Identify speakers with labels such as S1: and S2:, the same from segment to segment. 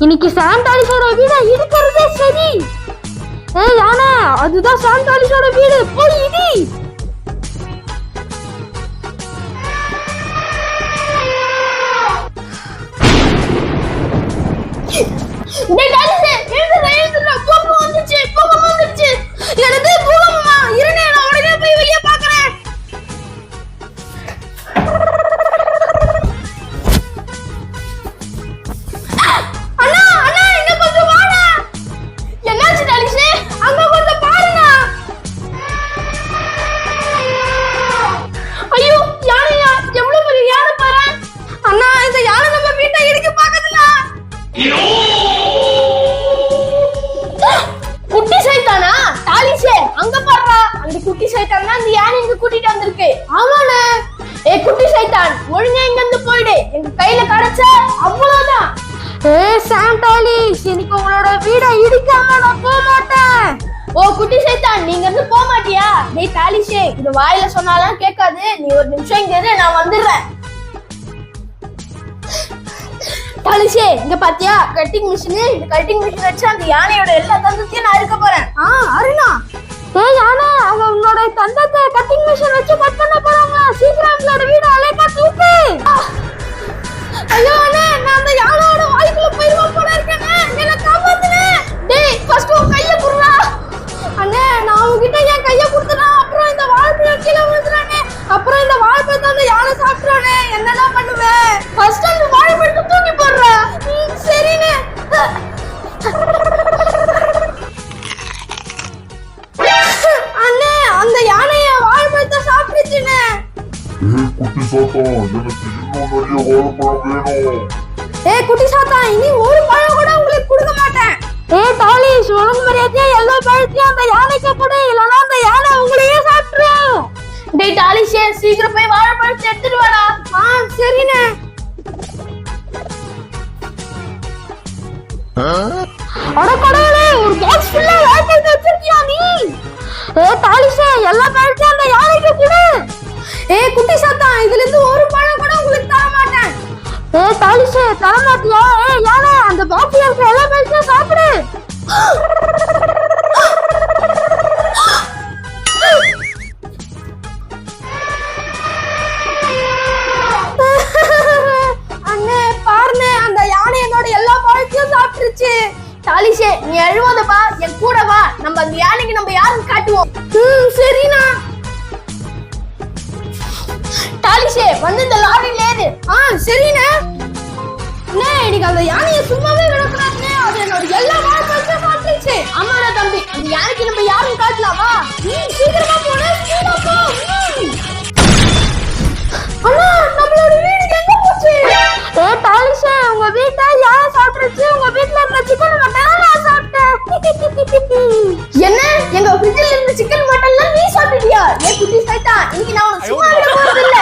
S1: இன்னைக்கு சாண்டாலிஸோட வீடா இருக்கிறதே சரி. ஏய் யானை அதுதான் சாண்டாலிஸோட வீடு. போய் இடி. சைத்தான் தான் அந்த யானை இங்க கூட்டிட்டு வந்திருக்கு. ஆமாண்ணே. ஏ குட்டி சைத்தான் ஒழுங்கா இங்க இருந்து போயிடு. எங்க கையில கிடைச்ச அவ்வளவுதான். ஏ சாண்டாலி எனக்கு உங்களோட வீட இடிக்காம நான் போக மாட்டேன். ஓ குட்டி சைத்தான் நீங்க இருந்து போக மாட்டியா? நீ தாலிஷே இது வாயில சொன்னாலாம் கேட்காது. நீ ஒரு நிமிஷம் இங்க இரு நான் வந்துடுறேன். தாலிஷே இங்க பாத்தியா? கட்டிங் மிஷின் இந்த கட்டிங் மிஷின் வச்சு அந்த யானையோட எல்லா தந்தத்தையும் ஏய்
S2: குட்டி சாத்தா
S1: ஏய் குட்டி சாத்தா
S2: இன்னும் நிறைய வாழைப்பழம் வேணும்.
S1: இனி ஒரு பழம் கூட உங்களுக்கு கொடுக்க மாட்டேன். ஏய் டாலிஸ் ஒழுங்கு மரியாதையா எல்லா பழத்தையும் அந்த யானைக்கு கொடு இல்லைன்னா அந்த யானை உங்களையே சாப்பிட்டுரும். டேய் டாலிஷே சீக்கிரம் போய் வாழைப்பழத்தை எடுத்துட்டு வாடா. ஆ சரிண்ணே. அட கடவுளே ஒரு பாக்ஸ் ஃபுல்லா வாழைப்பழத்தை வச்சிருக்கியா நீ? ஏய் டாலிஷே எல்லா பழத்தையும் ஏய் தரமாட்டியா ஏய் யானை அந்த பாக்ஸ்ல இருக்க எல்லா பழத்தையும் சாப்பிடு. அண்ணே பாருண்ணே அந்த யானை என்னோட எல்லா பழத்தையும் சாப்பிட்டுருச்சு. தாலிஷே நீ அழுவாதப்பா என் கூட வா. நம்ம அந்த யானைக்கு நம்ம யாருன்னு காட்டுவோம். ம் சரிண்ணா. டாலிஷே வந்து இந்த லாரியில் ஏறு. ஆ சரிண்ணே. அண்ணே இன்னைக்கு அந்த யானையை சும்மாவே விடக்கூடாதுண்ணே அது என்னோட எல்லா வாழ்க்கையும் சாப்பிட்டுச்சு ஆமாடா தம்பி அந்த யானைக்கு நம்ம யாரும் காட்டலாமா. நீ சீக்கிரமா போன சீக்கிரமா போ. அண்ணா நம்மளோட வீடு எங்க போச்சு? ஏ தாலிஷா உங்க வீட்டை யாரை சாப்பிட்டுச்சு உங்க வீட்ல இருந்த சிக்கன் மட்டன் நான் சாப்பிட்டேன். என்ன? எங்க ஃப்ரிட்ஜ்ல இருந்த சிக்கன் மட்டன் நீ சாப்பிட்டியா ஏ குட்டி சைத்தா இன்னைக்கு நான் உனக்கு சும்மா விட போறது இல்ல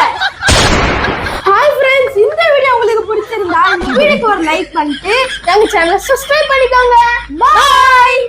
S1: ஹாய் ஃப்ரெண்ட்ஸ் இந்த வீடியோ உங்களுக்கு பிடிச்சிருந்தா இந்த வீடியோக்கு ஒரு லைக் பண்ணிட்டு எங்க சேனலை சப்ஸ்கிரைப் பண்ணிக்கோங்க. பாய்